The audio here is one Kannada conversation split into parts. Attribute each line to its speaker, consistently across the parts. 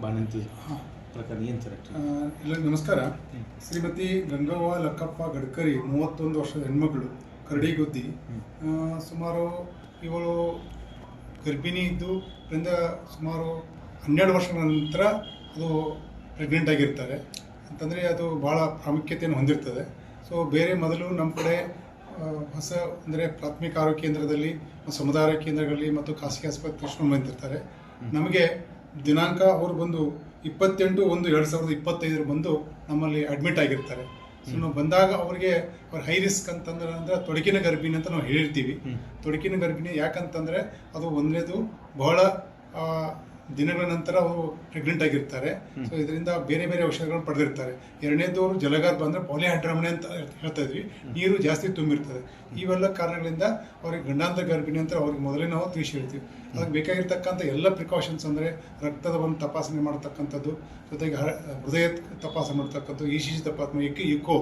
Speaker 1: ಬಾಣಂತಿ. ಪ್ರಕಾರ ಏನು ಸರ್
Speaker 2: ಎಲ್ಲರಿಗೂ ನಮಸ್ಕಾರ. ಶ್ರೀಮತಿ ಗಂಗವ್ವ ಲಕ್ಕಪ್ಪ ಗಡ್ಕರಿ ಮೂವತ್ತೊಂದು ವರ್ಷದ ಹೆಣ್ಮಗಳು ಕರಡಿಗುದ್ದಿ ಗುದ್ದಿ ಸುಮಾರು ಇವಳು ಗರ್ಭಿಣಿ ಇದ್ದು ಇದರಿಂದ ಸುಮಾರು ಹನ್ನೆರಡು ವರ್ಷಗಳ ನಂತರ ಅದು ಪ್ರೆಗ್ನೆಂಟ್ ಆಗಿರ್ತಾರೆ. ಅಂತಂದರೆ ಅದು ಭಾಳ ಪ್ರಾಮುಖ್ಯತೆಯನ್ನು ಹೊಂದಿರ್ತದೆ. ಸೊ ಬೇರೆ ಮೊದಲು ನಮ್ಮ ಕಡೆ ಹೊಸ ಅಂದರೆ ಪ್ರಾಥಮಿಕ ಆರೋಗ್ಯ ಕೇಂದ್ರದಲ್ಲಿ ಮತ್ತು ಸಮುದಾಯ ಕೇಂದ್ರಗಳಲ್ಲಿ ಮತ್ತು ಖಾಸಗಿ ಆಸ್ಪತ್ರೆ ತಕ್ಷಣ ಬಂದಿರ್ತಾರೆ. ನಮಗೆ ದಿನಾಂಕ ಅವರು ಬಂದು ಇಪ್ಪತ್ತೆಂಟು ಒಂದು ಎರಡು ಸಾವಿರದ ಇಪ್ಪತ್ತೈದರ ಬಂದು ನಮ್ಮಲ್ಲಿ ಅಡ್ಮಿಟ್ ಆಗಿರ್ತಾರೆ. ಸೊ ನಾವು ಬಂದಾಗ ಅವರಿಗೆ ಅವ್ರ ಹೈ ರಿಸ್ಕ್ ಅಂತಂದ್ರೆ ಅಂದ್ರೆ ತೊಡಕಿನ ಗರ್ಭಿಣಿ ಅಂತ ನಾವು ಹೇಳಿರ್ತೀವಿ. ತೊಡಕಿನ ಗರ್ಭಿಣಿ ಯಾಕಂತಂದ್ರೆ ಅದು ಒಂದನೇದು ಬಹಳ ಆ, ದಿನಗಳ ನಂತರ ಅವರು ಪ್ರೆಗ್ನೆಂಟ್ ಆಗಿರ್ತಾರೆ. ಸೊ ಇದರಿಂದ ಬೇರೆ ಬೇರೆ ಔಷಧಗಳನ್ನು ಪಡೆದಿರ್ತಾರೆ. ಎರಡನೇದು ಅವರು ಜಲಗಾರ್ ಬಂದ್ರೆ ಪಾಲಿಹೈಡ್ರಾಮಣೆ ಅಂತ ಹೇಳ್ತಾ ಇದ್ವಿ. ನೀರು ಜಾಸ್ತಿ ತುಂಬಿರ್ತದೆ. ಇವೆಲ್ಲ ಕಾರಣಗಳಿಂದ ಅವ್ರಿಗೆ ಗಂಡಾಂತರ ಗರ್ಭಿಣಿ ಅಂತ ಅವ್ರಿಗೆ ಮೊದಲೇ ನಾವು ತಿಳಿಸಿರ್ತೀವಿ ಹೇಳ್ತೀವಿ. ಅದಕ್ಕೆ ಬೇಕಾಗಿರ್ತಕ್ಕಂಥ ಎಲ್ಲ ಪ್ರಿಕಾಷನ್ಸ್ ಅಂದರೆ ರಕ್ತದ ಒಂದು ತಪಾಸಣೆ ಮಾಡ್ತಕ್ಕಂಥದ್ದು, ಜೊತೆಗೆ ಹೃದಯ ತಪಾಸಣೆ ಮಾಡ್ತಕ್ಕಂಥದ್ದು ಇ ಸಿ ಜಿ ತಪಾಸಣೆ ಇಕ್ ಇಕೋ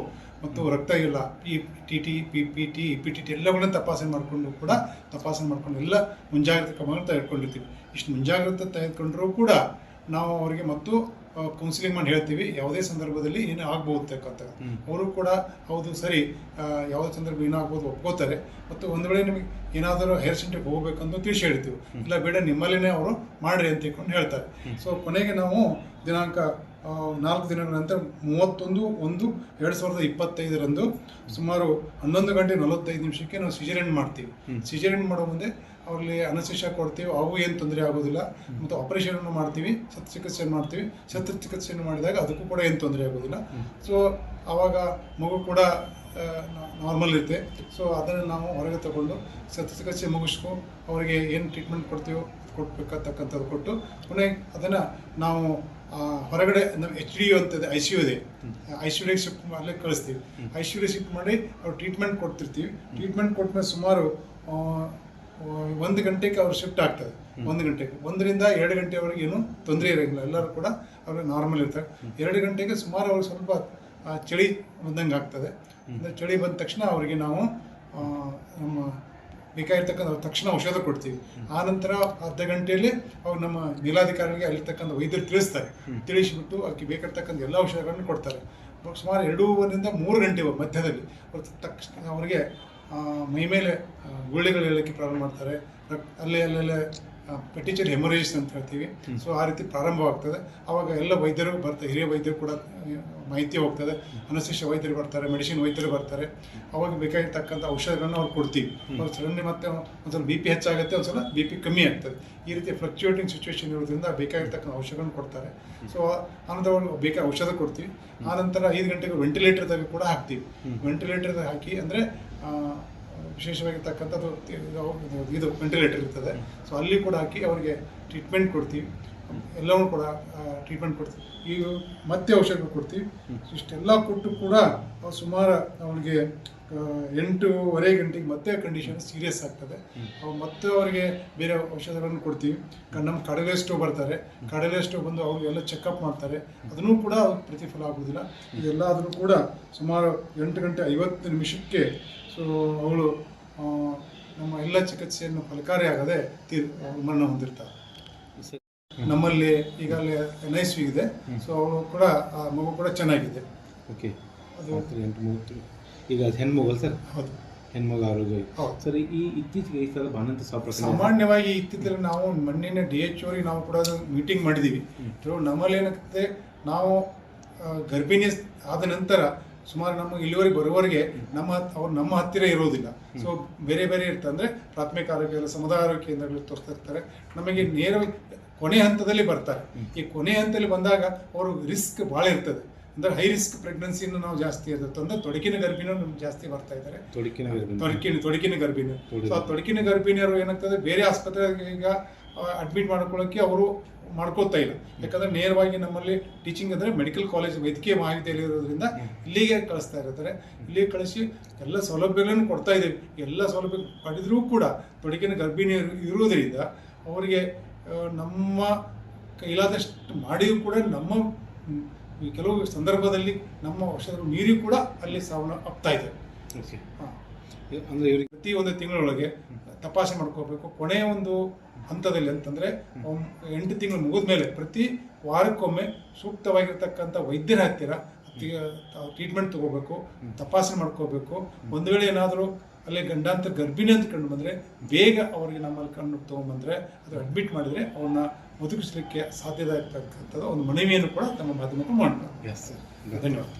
Speaker 2: ಮತ್ತು ರಕ್ತ ಇಲ್ಲ P T T P P T P T T ಎಲ್ಲಗಳನ್ನ ತಪಾಸಣೆ ಮಾಡಿಕೊಂಡು ಕೂಡ ತಪಾಸಣೆ ಮಾಡ್ಕೊಂಡು ಎಲ್ಲ ಮುಂಜಾಗ್ರತೆ ಕ್ರಮಗಳನ್ನು ತೆಗೆದುಕೊಂಡಿರ್ತೀವಿ. ಇಷ್ಟು ಮುಂಜಾಗ್ರತೆ ತೆಗೆದುಕೊಂಡ್ರೂ ಕೂಡ ನಾವು ಅವರಿಗೆ ಮತ್ತು ಕೌನ್ಸಿಲಿಂಗ್ ಮಾಡಿ ಹೇಳ್ತೀವಿ ಯಾವುದೇ ಸಂದರ್ಭದಲ್ಲಿ ಏನೇ ಆಗ್ಬೋದು ಅಂತ ಅವರು ಕೂಡ ಹೌದು ಸರಿ ಯಾವುದೇ ಸಂದರ್ಭ ಏನಾಗ್ಬೋದು ಒಪ್ಕೋತಾರೆ. ಮತ್ತು ಒಂದು ವೇಳೆ ನಿಮಗೆ ಏನಾದರೂ ಹೇರ್ ಸೆಂಟ್ರಿಗೆ ಹೋಗ್ಬೇಕಂತ ತಿಳಿಸಿ ಹೇಳ್ತೀವಿ. ಇಲ್ಲ ಬೇಡ ನಿಮ್ಮಲ್ಲೇ ಅವರು ಮಾಡ್ರಿ ಅಂತ ಹೇಳ್ತಾರೆ. ಸೊ ಕೊನೆಗೆ ನಾವು ದಿನಾಂಕ ನಾಲ್ಕು ದಿನಗಳ ನಂತರ ಮೂವತ್ತೊಂದು ಒಂದು ಎರಡು ಸಾವಿರದ ಇಪ್ಪತ್ತೈದರಂದು ಸುಮಾರು ಹನ್ನೊಂದು ಗಂಟೆ ನಲವತ್ತೈದು ನಿಮಿಷಕ್ಕೆ ನಾವು ಸಿಜರಿನ್ ಮಾಡ್ತೀವಿ. ಸಿಜರಿನ್ ಮಾಡೋ ಮುಂದೆ ಅವ್ರಲ್ಲಿ ಅನಶಿಷ ಕೊಡ್ತೀವಿ. ಅವು ಏನು ತೊಂದರೆ ಆಗೋದಿಲ್ಲ. ಮತ್ತು ಆಪರೇಷನ್ ಮಾಡ್ತೀವಿ. ಶಸ್ತ್ರಚಿಕಿತ್ಸೆ ಮಾಡ್ತೀವಿ. ಶಸ್ತ್ರಚಿಕಿತ್ಸೆಯನ್ನು ಮಾಡಿದಾಗ ಅದಕ್ಕೂ ಕೂಡ ಏನು ತೊಂದರೆ ಆಗೋದಿಲ್ಲ. ಸೊ ಆವಾಗ ಮಗು ಕೂಡ ನಾರ್ಮಲ್ ಇರುತ್ತೆ. ಸೊ ಅದನ್ನು ನಾವು ಹೊರಗೆ ತಗೊಂಡು ಶಸ್ತ್ರಚಿಕಿತ್ಸೆ ಮುಗಿಸ್ಕೊ ಅವರಿಗೆ ಏನು ಟ್ರೀಟ್ಮೆಂಟ್ ಕೊಡ್ತೀವೋ ಕೊಡ್ಬೇಕಂತಕ್ಕಂಥದ್ದು ಕೊಟ್ಟು ಕೊನೆ ಅದನ್ನು ನಾವು ಹೊರಗಡೆ ನಮ್ಮ ಎಚ್ ಡಿ ಯು ಅಂತದೆ ಐ ಸಿ ಯು ಇದೆ. ಐ ಸಿ ಯುಗೆ ಶಿಫ್ಟ್ ಮಾಡಲಿಕ್ಕೆ ಕಳಿಸ್ತೀವಿ. ಐ ಸಿ ಯುಗೆ ಶಿಫ್ಟ್ ಮಾಡಿ ಅವ್ರು ಟ್ರೀಟ್ಮೆಂಟ್ ಕೊಡ್ತಿರ್ತೀವಿ. ಟ್ರೀಟ್ಮೆಂಟ್ ಕೊಟ್ಮೇಲೆ ಸುಮಾರು ಒಂದು ಗಂಟೆಗೆ ಅವ್ರು ಶಿಫ್ಟ್ ಆಗ್ತದೆ. ಒಂದು ಗಂಟೆಗೆ. ಒಂದರಿಂದ ಎರಡು ಗಂಟೆವರೆಗೆ ಏನು ತೊಂದರೆ ಇರೋಂಗಿಲ್ಲ. ಎಲ್ಲರೂ ಕೂಡ ಅವ್ರಿಗೆ ನಾರ್ಮಲ್ ಇರ್ತಾರೆ. ಎರಡು ಗಂಟೆಗೆ ಸುಮಾರು ಅವ್ರಿಗೆ ಸ್ವಲ್ಪ ಚಳಿ ಬಂದಂಗೆ ಆಗ್ತದೆ. ಅಂದರೆ ಚಳಿ ಬಂದ ತಕ್ಷಣ ಅವರಿಗೆ ನಾವು ನಮ್ಮ ಬೇಕಾಗಿರ್ತಕ್ಕಂಥ ತಕ್ಷಣ ಔಷಧ ಕೊಡ್ತೀವಿ. ಆ ನಂತರ ಅರ್ಧ ಗಂಟೆಯಲ್ಲಿ ಅವ್ರು ನಮ್ಮ ಮೇಲಾಧಿಕಾರಿಗೆ ಅಲ್ಲಿರ್ತಕ್ಕಂಥ ವೈದ್ಯರು ತಿಳಿಸ್ತಾರೆ. ತಿಳಿಸಿಬಿಟ್ಟು ಅದಕ್ಕೆ ಬೇಕಾಗಿರ್ತಕ್ಕಂಥ ಎಲ್ಲ ಔಷಧಗಳನ್ನು ಕೊಡ್ತಾರೆ. ಸುಮಾರು ಎರಡೂವರಿಂದ ಮೂರು ಗಂಟೆ ಮಧ್ಯದಲ್ಲಿ ತಕ್ಷಣ ಅವರಿಗೆ ಮೈಮೇಲೆ ಮೈ ಮೇಲೆ ಗುಳ್ಳೆಗಳು ಹೇಳೋಕ್ಕೆ ಪ್ರಾರಂಭ ಮಾಡ್ತಾರೆ. ಅಲ್ಲೇ ಅಲ್ಲೆಲ್ಲ ಪೆಟಿಚರ್ ಹೆಮೊರೇಜಸ್ ಅಂತ ಹೇಳ್ತೀವಿ. ಸೊ ಆ ರೀತಿ ಪ್ರಾರಂಭವಾಗ್ತದೆ ಆವಾಗ ಎಲ್ಲ ವೈದ್ಯರು ಬರ್ತಾರೆ ಹಿರಿಯ ವೈದ್ಯರು ಕೂಡ ಮಾಹಿತಿ ಹೋಗ್ತದೆ. ಅನಸ್ಥಿಷ ವೈದ್ಯರು ಬರ್ತಾರೆ ಮೆಡಿಸಿನ್ ವೈದ್ಯರು ಬರ್ತಾರೆ. ಅವಾಗ ಬೇಕಾಗಿರ್ತಕ್ಕಂಥ ಔಷಧಗಳನ್ನ ಅವ್ರು ಕೊಡ್ತೀವಿ. ಅವ್ರು ಸಡನ್ಲಿ ಮತ್ತೆ ಒಂದ್ಸಲ ಬಿ ಪಿ ಹೆಚ್ಚಾಗುತ್ತೆ ಒಂದ್ಸಲ ಬಿ ಪಿ ಕಮ್ಮಿ ಆಗ್ತದೆ. ಈ ರೀತಿ ಫ್ಲಕ್ಚುಯೇಟಿಂಗ್ ಸಿಚುವೇಶನ್ ಇರೋದ್ರಿಂದ ಬೇಕಾಗಿರ್ತಕ್ಕಂಥ ಔಷಧಗಳನ್ನು ಕೊಡ್ತಾರೆ. ಸೊ ಆನಂತರ ಬೇಕಾದ ಔಷಧ ಕೊಡ್ತೀವಿ. ಆನಂತರ ಐದು ಗಂಟೆಗೆ ವೆಂಟಿಲೇಟರ್ದಾಗ ಕೂಡ ಹಾಕ್ತೀವಿ. ವೆಂಟಿಲೇಟರ್ದಾಗ ಹಾಕಿ ಅಂದರೆ ವಿಶೇಷವಾಗಿರ್ತಕ್ಕಂಥದ್ದು ಇದು- ವೆಂಟಿಲೇಟರ್ ಇರ್ತದೆ. ಸೊ ಅಲ್ಲಿ ಕೂಡ ಹಾಕಿ ಅವರಿಗೆ ಟ್ರೀಟ್ಮೆಂಟ್ ಕೊಡ್ತೀವಿ. ಎಲ್ಲವೂ ಕೂಡ ಟ್ರೀಟ್ಮೆಂಟ್ ಕೊಡ್ತೀವಿ. ಈಗ ಮತ್ತೆ ಔಷಧ ಕೊಡ್ತೀವಿ. ಇಷ್ಟೆಲ್ಲ ಕೊಟ್ಟು ಕೂಡ ಸುಮಾರು ಅವನಿಗೆ ಎಂಟೂವರೆ ಗಂಟೆಗೆ ಮತ್ತೆ ಕಂಡೀಷನ್ ಸೀರಿಯಸ್ ಆಗ್ತದೆ. ಮತ್ತೆ ಅವರಿಗೆ ಬೇರೆ ಔಷಧಗಳನ್ನು ಕೊಡ್ತೀವಿ. ನಮ್ಮ ಕಡಲೆ ಸ್ಟೋ ಬರ್ತಾರೆ. ಕಡಲೆ ಸ್ಟೋ ಬಂದು ಅವ್ರು ಎಲ್ಲ ಚೆಕಪ್ ಮಾಡ್ತಾರೆ. ಅದನ್ನು ಕೂಡ ಅವ್ರಿಗೆ ಪ್ರತಿಫಲ ಆಗೋದಿಲ್ಲ ಇದೆಲ್ಲ ಆದರೂ ಕೂಡ ಸುಮಾರು ಎಂಟು ಗಂಟೆ ಐವತ್ತು ನಿಮಿಷಕ್ಕೆ ಸೊ ಅವಳು ನಮ್ಮ ಎಲ್ಲ ಚಿಕಿತ್ಸೆಯನ್ನು ಫಲಕಾರಿಯಾಗದೆ ತೀರ್ ಮರಣ ಹೊಂದಿರ್ತಾರೆ. ನಮ್ಮಲ್ಲಿ ಈಗಲೇ ಎನ್ ಐ ಸಿ ಇದೆ. ಸೊ ಅವಳು ಕೂಡ ಆ ಮಗು ಕೂಡ ಚೆನ್ನಾಗಿದೆ.
Speaker 1: ಓಕೆ
Speaker 2: ಅದು
Speaker 1: ಎಂಟು ಮೂವತ್ತು. ಈಗ ಅದು ಹೆಣ್ಮಗಲ್ ಸರ್.
Speaker 2: ಹೌದು.
Speaker 1: ಹೆಣ್ಮಗ ಆರೋಗ್ಯ. ಸರ್ ಈ ಇತ್ತೀಚೆಗೆ ಈ ಸಲ ಬಾಣಂತಿ ಸಾವು
Speaker 2: ಸಾಮಾನ್ಯವಾಗಿ ಇತ್ತಿದ್ರೆ ನಾವು ಮಣ್ಣಿನ ಡಿ ಎಚ್ ಓರಿಗೆ ನಾವು ಕೂಡ ಮೀಟಿಂಗ್ ಮಾಡಿದ್ದೀವಿ ಸೊ ನಮ್ಮಲ್ಲಿ ಏನಾಗ್ತದೆ ನಾವು ಗರ್ಭಿಣಿ ಆದ ನಂತರ ಸುಮಾರು ನಮ್ಮ ಇಲ್ಲಿವರೆಗೆ ಬರುವವರೆಗೆ ನಮ್ಮ ಅವ್ರು ನಮ್ಮ ಹತ್ತಿರ ಇರೋದಿಲ್ಲ. ಸೊ ಬೇರೆ ಬೇರೆ ಇರ್ತದೆ ಅಂದರೆ ಪ್ರಾಥಮಿಕ ಆರೋಗ್ಯ ಸಮುದಾಯ ಆರೋಗ್ಯ ಕೇಂದ್ರಗಳು ತೋರಿಸ್ತಾ ಇರ್ತಾರೆ. ನಮಗೆ ನೇರವಾಗಿ ಕೊನೆ ಹಂತದಲ್ಲಿ ಬರ್ತಾರೆ. ಈ ಕೊನೆ ಹಂತದಲ್ಲಿ ಬಂದಾಗ ಅವರು ರಿಸ್ಕ್ ಭಾಳ ಇರ್ತದೆ. ಅಂದರೆ ಹೈ ರಿಸ್ಕ್ ಪ್ರೆಗ್ನೆನ್ಸಿನ ನಾವು ಜಾಸ್ತಿ ಇರುತ್ತೆ ಅಂದ್ರೆ ತೊಡಕಿನ ಗರ್ಭಿಣಿ ನಮ್ಗೆ ಜಾಸ್ತಿ ಬರ್ತಾ ಇದ್ದಾರೆ.
Speaker 1: ತೊಡಕಿನ.
Speaker 2: ತೊಡಕಿನ ತೊಡಕಿನ ಗರ್ಭಿಣಿ. ಸೊ ಆ ತೊಡಕಿನ ಗರ್ಭಿಣಿಯರು ಏನಾಗ್ತದೆ? ಬೇರೆ ಆಸ್ಪತ್ರೆಗೆ ಈಗ ಅಡ್ಮಿಟ್ ಮಾಡ್ಕೊಳ್ಳೋಕೆ ಅವರು ಮಾಡ್ಕೋತಾ ಇಲ್ಲ. ಯಾಕಂದ್ರೆ ನೇರವಾಗಿ ನಮ್ಮಲ್ಲಿ ಟೀಚಿಂಗ್ ಅಂದರೆ ಮೆಡಿಕಲ್ ಕಾಲೇಜ್ ವೈದ್ಯಕೀಯ ಮಹಾವಿದ್ಯಾಲಯ ಇರೋದ್ರಿಂದ ಇಲ್ಲಿಗೆ ಕಳಿಸ್ತಾ ಇರ್ತಾರೆ. ಇಲ್ಲಿಗೆ ಕಳಿಸಿ ಎಲ್ಲ ಸೌಲಭ್ಯಗಳನ್ನು ಕೊಡ್ತಾ ಇದ್ದೀವಿ. ಎಲ್ಲ ಸೌಲಭ್ಯ ಪಡೆದರೂ ಕೂಡ ತೊಡಕಿನ ಗರ್ಭಿಣಿ ಇರುವುದರಿಂದ ಅವರಿಗೆ ನಮ್ಮ ಕೈಲಾದಷ್ಟು ಮಾಡಿಯೂ ಕೂಡ ನಮ್ಮ ಈ ಕೆಲವು ಸಂದರ್ಭದಲ್ಲಿ ನಮ್ಮ ವರ್ಷದ ಮೀರಿ ಕೂಡ ಅಲ್ಲಿ ಸಾವನ್ನ ಆಗ್ತಾ ಇದೆ.
Speaker 1: ಅಂದರೆ ಇವ್ರಿಗೆ
Speaker 2: ಪ್ರತಿ ಒಂದು ತಿಂಗಳೊಳಗೆ ತಪಾಸಣೆ ಮಾಡ್ಕೋಬೇಕು. ಕೊನೆಯ ಒಂದು ಹಂತದಲ್ಲಿ ಅಂತಂದರೆ ಎಂಟು ತಿಂಗಳು ಮುಗಿದ ಮೇಲೆ ಪ್ರತಿ ವಾರಕ್ಕೊಮ್ಮೆ ಸೂಕ್ತವಾಗಿರ್ತಕ್ಕಂಥ ವೈದ್ಯರ ಹತ್ತಿರ ಟ್ರೀಟ್ಮೆಂಟ್ ತಗೋಬೇಕು ತಪಾಸಣೆ ಮಾಡ್ಕೋಬೇಕು. ಒಂದು ವೇಳೆ ಏನಾದರೂ ಅಲ್ಲಿ ಗಂಡಾಂತರ ಗರ್ಭಿಣಿ ಅಂತ ಕಂಡು ಬಂದರೆ ಬೇಗ ಅವರಿಗೆ ನಮ್ಮಲ್ಲಿ ಕಣ್ಣು ತೊಗೊಂಬಂದರೆ ಅದು ಅಡ್ಮಿಟ್ ಮಾಡಿದರೆ ಅವನ್ನ ಬದುಕಿಸಲಿಕ್ಕೆ ಸಾಧ್ಯತೆ ಇರ್ತಕ್ಕಂಥದ್ದು ಒಂದು ಮನವಿಯನ್ನು ಕೂಡ ತಮ್ಮ ಮಾಧ್ಯಮಕ್ಕೂ ಮಾಡ್ತಾರೆ.
Speaker 1: ಎಸ್ ಸರ್
Speaker 2: ಧನ್ಯವಾದ